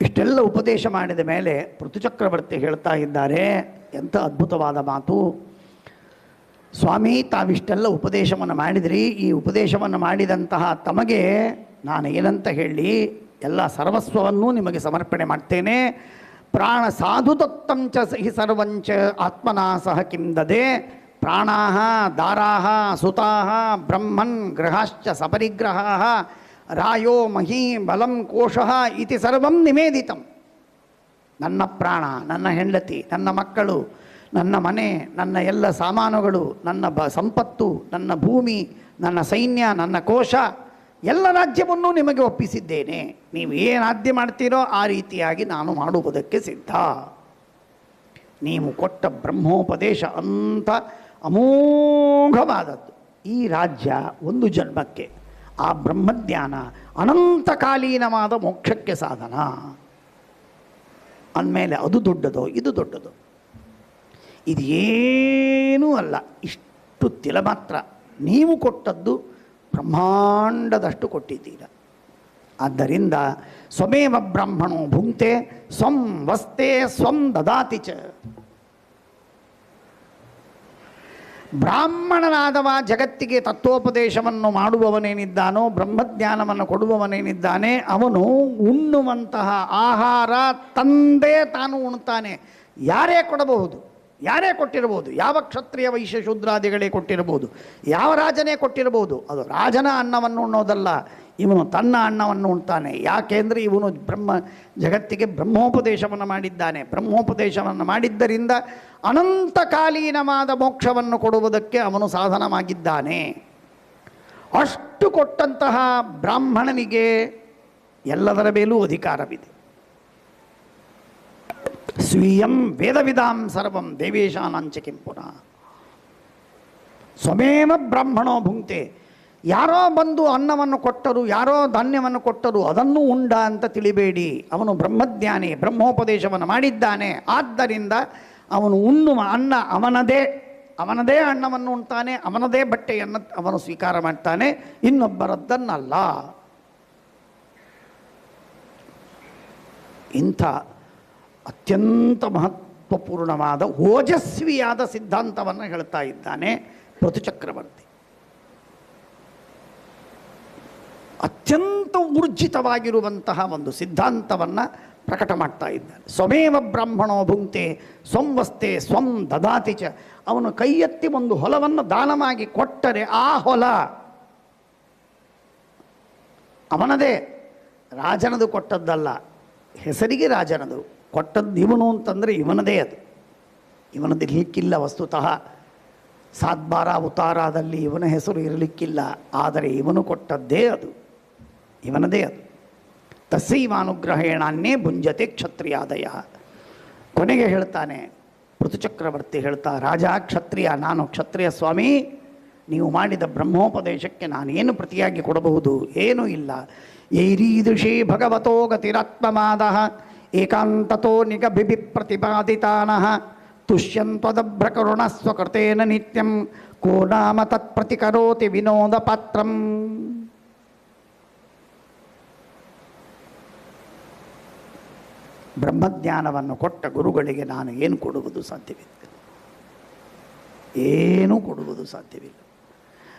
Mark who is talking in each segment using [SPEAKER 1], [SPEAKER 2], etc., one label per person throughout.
[SPEAKER 1] ಇಷ್ಟೆಲ್ಲ ಉಪದೇಶ ಮಾಡಿದ ಮೇಲೆ ಪೃಥುಚಕ್ರವರ್ತಿ ಹೇಳ್ತಾ ಇದ್ದಾರೆ. ಎಂಥ ಅದ್ಭುತವಾದ ಮಾತು. ಸ್ವಾಮಿ, ತಾವಿಷ್ಟೆಲ್ಲ ಉಪದೇಶವನ್ನು ಮಾಡಿದ್ರಿ. ಈ ಉಪದೇಶವನ್ನು ಮಾಡಿದಂತಹ ತಮಗೆ ನಾನು ಏನಂತ ಹೇಳಿ ಎಲ್ಲ ಸರ್ವಸ್ವವನ್ನೂ ನಿಮಗೆ ಸಮರ್ಪಣೆ ಮಾಡ್ತೇನೆ. ಪ್ರಾಣ ಸಾಧು ದತ್ತಂಚ ಹಿ ಸರ್ವಂಚ ಆತ್ಮನಾ ಸಹ ಕಿಂದದೆ ಪ್ರಾಣಾ ದಾರಾ ಸುತಾಹ, ಬ್ರಹ್ಮನ್, ಗೃಹಾಶ್ಚ ಸಪರಿಗ್ರಹ ರಾಯೋ ಮಹಿ ಬಲಂ ಕೋಶಃ ಇತಿ ಸರ್ವಂ ನಿವೇದಿತಂ. ನನ್ನ ಪ್ರಾಣ, ನನ್ನ ಹೆಂಡತಿ, ನನ್ನ ಮಕ್ಕಳು, ನನ್ನ ಮನೆ, ನನ್ನ ಎಲ್ಲ ಸಾಮಾನುಗಳು, ನನ್ನ ಬ ಸಂಪತ್ತು, ನನ್ನ ಭೂಮಿ, ನನ್ನ ಸೈನ್ಯ, ನನ್ನ ಕೋಶ, ಎಲ್ಲ ರಾಜ್ಯವನ್ನು ನಿಮಗೆ ಒಪ್ಪಿಸಿದ್ದೇನೆ. ನೀವು ಏನು ಆದ್ಯ ಮಾಡ್ತೀರೋ ಆ ರೀತಿಯಾಗಿ ನಾನು ಮಾಡುವುದಕ್ಕೆ ಸಿದ್ಧ. ನೀವು ಕೊಟ್ಟ ಬ್ರಹ್ಮೋಪದೇಶ ಅಂತ ಅಮೋಘವಾದದ್ದು. ಈ ರಾಜ್ಯ ಒಂದು ಜನ್ಮಕ್ಕೆ. ಆ ಬ್ರಹ್ಮಜ್ಞಾನ ಅನಂತಕಾಲೀನವಾದ ಮೋಕ್ಷಕ್ಕೆ ಸಾಧನ. ಅಂದಮೇಲೆ ಅದು ದೊಡ್ಡದು, ಇದು ದೊಡ್ಡದು. ಇದು ಏನೂ ಅಲ್ಲ, ಇಷ್ಟು ತಿಲ ಮಾತ್ರ. ನೀವು ಕೊಟ್ಟದ್ದು ಬ್ರಹ್ಮಾಂಡದಷ್ಟು ಕೊಟ್ಟಿದ್ದೀರ. ಆದ್ದರಿಂದ ಸ್ವಮೇವ ಬ್ರಾಹ್ಮಣೋ ಭುಂಕ್ತೆ, ಸ್ವಂ ವಸ್ತೆ, ಸ್ವಂ ದದಾತಿ ಚ. ಬ್ರಾಹ್ಮಣನಾದವ ಜಗತ್ತಿಗೆ ತತ್ವೋಪದೇಶವನ್ನು ಮಾಡುವವನೇನಿದ್ದಾನೋ, ಬ್ರಹ್ಮಜ್ಞಾನವನ್ನು ಕೊಡುವವನೇನಿದ್ದಾನೆ, ಅವನು ಉಣ್ಣುವಂತಹ ಆಹಾರ ತಂದೆ ತಾನು ಉಣ್ತಾನೆ. ಯಾರೇ ಕೊಡಬಹುದು, ಯಾರೇ ಕೊಟ್ಟಿರಬಹುದು, ಯಾವ ಕ್ಷತ್ರಿಯ ವೈಶ್ಯ ಶೂದ್ರಾದಿಗಳೇ ಕೊಟ್ಟಿರಬಹುದು, ಯಾವ ರಾಜನೇ ಕೊಟ್ಟಿರಬಹುದು, ಅದು ರಾಜನ ಅನ್ನವನ್ನು ಉಣ್ಣೋದಲ್ಲ, ಇವನು ತನ್ನ ಅನ್ನವನ್ನು ಉಣ್ತಾನೆ. ಯಾಕೆಂದರೆ ಇವನು ಬ್ರಹ್ಮ, ಜಗತ್ತಿಗೆ ಬ್ರಹ್ಮೋಪದೇಶವನ್ನು ಮಾಡಿದ್ದಾನೆ. ಬ್ರಹ್ಮೋಪದೇಶವನ್ನು ಮಾಡಿದ್ದರಿಂದ ಅನಂತಕಾಲೀನವಾದ ಮೋಕ್ಷವನ್ನು ಕೊಡುವುದಕ್ಕೆ ಅವನು ಸಾಧನವಾಗಿದ್ದಾನೆ. ಅಷ್ಟು ಕೊಟ್ಟಂತಹ ಬ್ರಾಹ್ಮಣನಿಗೆ ಎಲ್ಲದರ ಮೇಲೂ ಅಧಿಕಾರವಿದೆ. ಸ್ವೀಯಂ ವೇದವಿಧಾಂ ಸರ್ವಂ ದೇವೇಶಾನಾಂಚ ಪುನಃ ಸ್ವಮೇವ ಬ್ರಾಹ್ಮಣೋ ಭುಂಕ್ತೆ. ಯಾರೋ ಬಂದು ಅನ್ನವನ್ನು ಕೊಟ್ಟರು, ಯಾರೋ ಧಾನ್ಯವನ್ನು ಕೊಟ್ಟರು, ಅದನ್ನು ಉಂಡ ಅಂತ ತಿಳಿಬೇಡಿ. ಅವನು ಬ್ರಹ್ಮಜ್ಞಾನಿ, ಬ್ರಹ್ಮೋಪದೇಶವನ್ನು ಮಾಡಿದ್ದಾನೆ. ಆದ್ದರಿಂದ ಅವನು ಉಣ್ಣುವ ಅನ್ನ ಅವನದೇ ಅವನದೇ ಅಣ್ಣವನ್ನು ಉಣ್ತಾನೆ ಅವನದೇ ಬಟ್ಟೆಯನ್ನು ಅವನು ಸ್ವೀಕಾರ ಮಾಡ್ತಾನೆ, ಇನ್ನೊಬ್ಬರದ್ದನ್ನಲ್ಲ. ಇಂಥ ಅತ್ಯಂತ ಮಹತ್ವಪೂರ್ಣವಾದ ಓಜಸ್ವಿಯಾದ ಸಿದ್ಧಾಂತವನ್ನು ಹೇಳ್ತಾ ಇದ್ದಾನೆ ಪೃಥುಚಕ್ರವರ್ತಿ. ಅತ್ಯಂತ ಊರ್ಜಿತವಾಗಿರುವಂತಹ ಒಂದು ಸಿದ್ಧಾಂತವನ್ನು ಪ್ರಕಟ ಮಾಡ್ತಾ ಇದ್ದಾನೆ. ಸ್ವಮೇವ ಬ್ರಾಹ್ಮಣೋ ಭುಂಕ್ತೆ ಸ್ವಂವಸ್ತೆ ಸ್ವಂ ದದಾತಿ ಚ. ಅವನು ಕೈಯೆತ್ತಿ ಒಂದು ಹೊಲವನ್ನು ದಾನವಾಗಿ ಕೊಟ್ಟರೆ ಆ ಹೊಲ ಅವನದೇ. ರಾಜನದು ಕೊಟ್ಟದ್ದಲ್ಲ, ಹೆಸರಿಗೆ ರಾಜನದು. ಕೊಟ್ಟದ್ದು ಇವನು ಅಂತಂದರೆ ಇವನದೇ ಅದು. ಇವನದು ಇರಲಿಕ್ಕಿಲ್ಲ ವಸ್ತುತಃ. ಸಾದ್ಬಾರ ಉತಾರದಲ್ಲಿ ಇವನ ಹೆಸರು ಇರಲಿಕ್ಕಿಲ್ಲ, ಆದರೆ ಇವನು ಕೊಟ್ಟದ್ದೇ ಅದು. ಇವನದೇ ಅದು. ತಸ್ಸೈವಾನುಗ್ರಹೇಣಾನ್ನೇ ಭುಂಜತೆ ಕ್ಷತ್ರಿಯಾದಯ. ಕೊನೆಗೆ ಹೇಳ್ತಾನೆ ಋತುಚಕ್ರವರ್ತಿ ಹೇಳ್ತಾ, ರಾಜ, ಕ್ಷತ್ರಿಯ, ನಾನು ಕ್ಷತ್ರಿಯ ಸ್ವಾಮಿ, ನೀವು ಮಾಡಿದ ಬ್ರಹ್ಮೋಪದೇಶಕ್ಕೆ ನಾನೇನು ಪ್ರತಿಯಾಗಿ ಕೊಡಬಹುದು? ಏನೂ ಇಲ್ಲ. ಏರೀದೃಶಿ ಭಗವತೋ ಗತಿರಾತ್ಮಮಾದ ಏಕಾಂತತೋ ನಿಗಭಿಭಿ ಪ್ರತಿಪಾದಿತಾನಃ ತುಷ್ಯಂತ್ವದಭ್ರಕರುಣ ಸ್ವಕೃತೇನ ನಿತ್ಯಂ, ಕೋ ನಾಮ ತತ್ಪ್ರತಿಕರೋತಿ ವಿನೋದ ಪಾತ್ರಂ ಬ್ರಹ್ಮಜ್ಞಾನವನ್ನು ಕೊಟ್ಟ ಗುರುಗಳಿಗೆ ನಾನು ಏನು ಕೊಡುವುದು ಸಾಧ್ಯವಿಲ್ಲ. ಏನೂ ಕೊಡುವುದು ಸಾಧ್ಯವಿಲ್ಲ.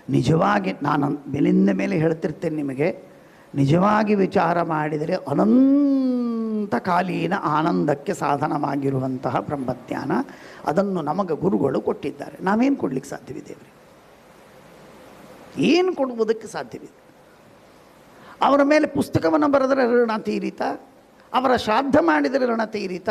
[SPEAKER 1] ನಿಜವಾಗಿ ನಾನು ಮೇಲಿಂದ ಮೇಲೆ ಹೇಳ್ತಿರ್ತೇನೆ ನಿಮಗೆ, ನಿಜವಾಗಿ ವಿಚಾರ ಮಾಡಿದರೆ ಅನಂತಕಾಲೀನ ಆನಂದಕ್ಕೆ ಸಾಧನವಾಗಿರುವಂತಹ ಬ್ರಹ್ಮಜ್ಞಾನ ಅದನ್ನು ನಮಗೆ ಗುರುಗಳು ಕೊಟ್ಟಿದ್ದಾರೆ. ನಾವೇನು ಕೊಡ್ಲಿಕ್ಕೆ ಸಾಧ್ಯವಿದೆ ಅವರಿಗೆ? ಏನು ಕೊಡುವುದಕ್ಕೆ ಸಾಧ್ಯವಿದೆ? ಅವರ ಮೇಲೆ ಪುಸ್ತಕವನ್ನು ಬರೆದರೆ ಋಣ ತೀರಿತ ಅವರ ಶ್ರಾದ್ದ ಮಾಡಿದರೆ ಋಣ ತೀರಿತ,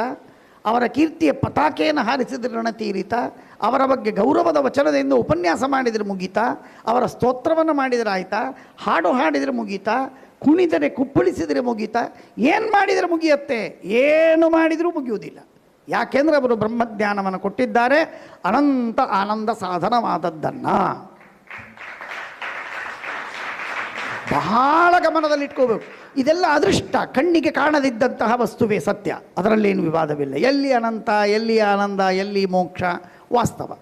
[SPEAKER 1] ಅವರ ಕೀರ್ತಿಯ ಪತಾಕೆಯನ್ನು ಹಾರಿಸಿದರೆ ಋಣ ತೀರಿತ, ಅವರ ಬಗ್ಗೆ ಗೌರವದ ವಚನದಿಂದ ಉಪನ್ಯಾಸ ಮಾಡಿದರೆ ಮುಗೀತಾ, ಅವರ ಸ್ತೋತ್ರವನ್ನು ಮಾಡಿದರೆ ಆಯಿತಾ, ಹಾಡು ಹಾಡಿದರೆ ಮುಗೀತಾ, ಕುಣಿದರೆ ಕುಪ್ಪಳಿಸಿದರೆ ಮುಗೀತಾ, ಏನು ಮಾಡಿದರೆ ಮುಗಿಯತ್ತೆ? ಏನು ಮಾಡಿದರೂ ಮುಗಿಯುವುದಿಲ್ಲ. ಯಾಕೆಂದರೆ ಅವರು ಬ್ರಹ್ಮಜ್ಞಾನವನ್ನು ಕೊಟ್ಟಿದ್ದಾರೆ, ಅನಂತ ಆನಂದ ಸಾಧನವಾದದ್ದನ್ನು. ಬಹಳ ಗಮನದಲ್ಲಿಟ್ಕೋಬೇಕು ಇದೆಲ್ಲ ಅದೃಷ್ಟ, ಕಣ್ಣಿಗೆ ಕಾಣದಿದ್ದಂತಹ ವಸ್ತುವೇ ಸತ್ಯ. ಅದರಲ್ಲೇನು ವಿವಾದವಿಲ್ಲ. ಎಲ್ಲಿ ಅನಂತ, ಎಲ್ಲಿ ಆನಂದ, ಎಲ್ಲಿ ಮೋಕ್ಷ? ವಾಸ್ತವ.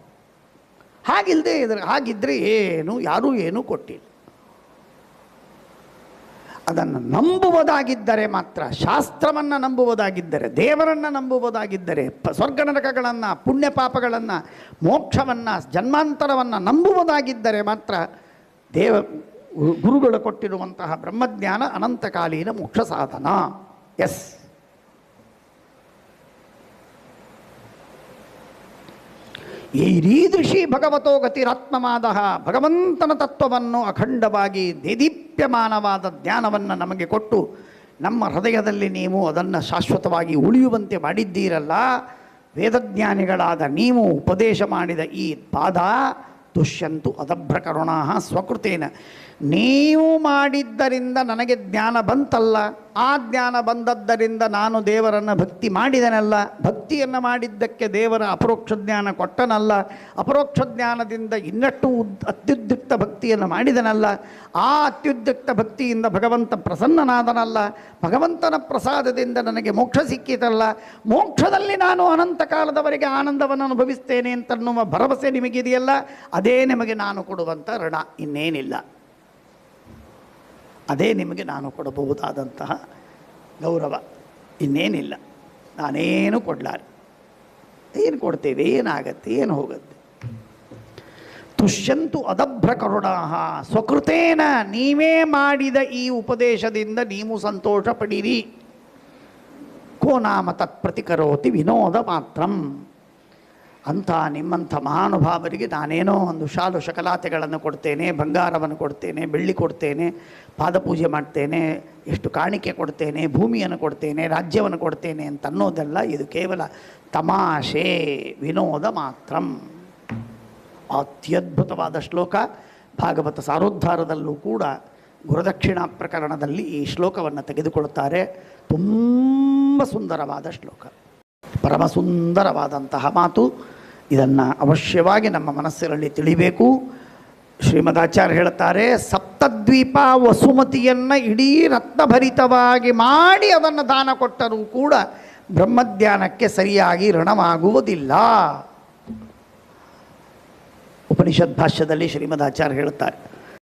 [SPEAKER 1] ಹಾಗಿಲ್ಲದೆ ಇದ್ರೆ ಹಾಗಿದ್ದರೆ ಏನು, ಯಾರೂ ಏನೂ ಕೊಟ್ಟಿಲ್ಲ. ಅದನ್ನು ನಂಬುವುದಾಗಿದ್ದರೆ ಮಾತ್ರ, ಶಾಸ್ತ್ರವನ್ನು ನಂಬುವುದಾಗಿದ್ದರೆ, ದೇವರನ್ನು ನಂಬುವುದಾಗಿದ್ದರೆ, ಪ, ಸ್ವರ್ಗ ನರಕಗಳನ್ನು, ಪುಣ್ಯ ಪಾಪಗಳನ್ನು, ಮೋಕ್ಷವನ್ನು, ಜನ್ಮಾಂತರವನ್ನು ನಂಬುವುದಾಗಿದ್ದರೆ ಮಾತ್ರ ದೇವ ಗುರುಗಳು ಕೊಟ್ಟಿರುವಂತಹ ಬ್ರಹ್ಮಜ್ಞಾನ ಅನಂತಕಾಲೀನ ಮೋಕ್ಷ ಸಾಧನ. ಎಸ್. ಈ ರೀದೃಶಿ ಭಗವತೋ ಗತಿರಾತ್ಮವಾದ ಭಗವಂತನ ತತ್ವವನ್ನು ಅಖಂಡವಾಗಿ ದೇದೀಪ್ಯಮಾನವಾದ ಜ್ಞಾನವನ್ನು ನಮಗೆ ಕೊಟ್ಟು ನಮ್ಮ ಹೃದಯದಲ್ಲಿ ನೀವು ಅದನ್ನು ಶಾಶ್ವತವಾಗಿ ಉಳಿಯುವಂತೆ ಮಾಡಿದ್ದೀರಲ್ಲ, ವೇದಜ್ಞಾನಿಗಳಾದ ನೀವು ಉಪದೇಶ ಮಾಡಿದ ಈ ಪಾದ ದುಷ್ಯಂತು ಅದಭ್ರ ಕರುಣಾ ಸ್ವಕೃತೇನ. ನೀವು ಮಾಡಿದ್ದರಿಂದ ನನಗೆ ಜ್ಞಾನ ಬಂತಲ್ಲ. ಆ ಜ್ಞಾನ ಬಂದದ್ದರಿಂದ ನಾನು ದೇವರನ್ನು ಭಕ್ತಿ ಮಾಡಿದನಲ್ಲ. ಭಕ್ತಿಯನ್ನು ಮಾಡಿದ್ದಕ್ಕೆ ದೇವರ ಅಪರೋಕ್ಷ ಜ್ಞಾನ ಕೊಟ್ಟನಲ್ಲ. ಅಪರೋಕ್ಷ ಜ್ಞಾನದಿಂದ ಇನ್ನಷ್ಟು ಅತ್ಯುದ್ಯುಕ್ತ ಭಕ್ತಿಯನ್ನು ಮಾಡಿದನಲ್ಲ. ಆ ಅತ್ಯುದ್ಯುಕ್ತ ಭಕ್ತಿಯಿಂದ ಭಗವಂತ ಪ್ರಸನ್ನನಾದನಲ್ಲ. ಭಗವಂತನ ಪ್ರಸಾದದಿಂದ ನನಗೆ ಮೋಕ್ಷ ಸಿಕ್ಕಿತಲ್ಲ. ಮೋಕ್ಷದಲ್ಲಿ ನಾನು ಅನಂತ ಕಾಲದವರೆಗೆ ಆನಂದವನ್ನು ಅನುಭವಿಸ್ತೇನೆ ಅಂತನ್ನುವ ಭರವಸೆ ನಿಮಗಿದೆಯಲ್ಲ? ಅದೇ ನಿಮಗೆ ನಾನು ಕೊಡುವಂಥ ಋಣ. ಇನ್ನೇನಿಲ್ಲ. ಅದೇ ನಿಮಗೆ ನಾನು ಕೊಡಬಹುದಾದಂತಹ ಗೌರವ. ಇನ್ನೇನಿಲ್ಲ. ನಾನೇನು ಕೊಡಲಾರೆ? ಏನು ಕೊಡ್ತೇವೆ? ಏನಾಗತ್ತೆ? ಏನು ಹೋಗುತ್ತೆ? ತುಷ್ಯಂತು ಅದಭ್ರ ಕರುಣಾಹ. ಸ್ವಕೃತೇನ ನೀವೇ ಮಾಡಿದ ಈ ಉಪದೇಶದಿಂದ ನೀವು ಸಂತೋಷ ಪಡಿರಿ ಕೋ ನಾಮ ತತ್ಪ್ರತಿಕರೋತಿ ವಿನೋದ ಮಾತ್ರಂ. ಅಂಥ ನಿಮ್ಮಂಥ ಮಹಾನುಭಾವರಿಗೆ ನಾನೇನೋ ಒಂದು ಶಾಲು ಶಕಲಾತೆಗಳನ್ನು ಕೊಡ್ತೇನೆ, ಬಂಗಾರವನ್ನು ಕೊಡ್ತೇನೆ, ಬೆಳ್ಳಿ ಕೊಡ್ತೇನೆ, ಪಾದಪೂಜೆ ಮಾಡ್ತೇನೆ, ಎಷ್ಟು ಕಾಣಿಕೆ ಕೊಡ್ತೇನೆ, ಭೂಮಿಯನ್ನು ಕೊಡ್ತೇನೆ, ರಾಜ್ಯವನ್ನು ಕೊಡ್ತೇನೆ ಅಂತ ಅನ್ನೋದಲ್ಲ ಇದು ಕೇವಲ ತಮಾಷೆ, ವಿನೋದ ಮಾತ್ರಂ. ಅತ್ಯದ್ಭುತವಾದ ಶ್ಲೋಕ. ಭಾಗವತ ಸಾರೋದ್ಧಾರದಲ್ಲೂ ಕೂಡ ಗುರುದಕ್ಷಿಣಾ ಪ್ರಕರಣದಲ್ಲಿ ಈ ಶ್ಲೋಕವನ್ನು ತೆಗೆದುಕೊಳ್ಳುತ್ತಾರೆ. ತುಂಬ ಸುಂದರವಾದ ಶ್ಲೋಕ. ಪರಮ ಸುಂದರವಾದಂತಹ ಮಾತು. ಇದನ್ನು ಅವಶ್ಯವಾಗಿ ನಮ್ಮ ಮನಸ್ಸಿನಲ್ಲಿ ತಿಳಿಬೇಕು. ಶ್ರೀಮದಾಚಾರ್ಯ ಹೇಳ್ತಾರೆ ಸಪ್ತದ್ವೀಪ ವಸುಮತಿಯನ್ನು ಇಡೀ ರತ್ನಭರಿತವಾಗಿ ಮಾಡಿ ಅದನ್ನು ದಾನ ಕೊಟ್ಟರೂ ಕೂಡ ಬ್ರಹ್ಮಜ್ಞಾನಕ್ಕೆ ಸರಿಯಾಗಿ ಋಣವಾಗುವುದಿಲ್ಲ. ಉಪನಿಷತ್ ಭಾಷ್ಯದಲ್ಲಿ ಶ್ರೀಮದಾಚಾರ್ಯ ಹೇಳುತ್ತಾರೆ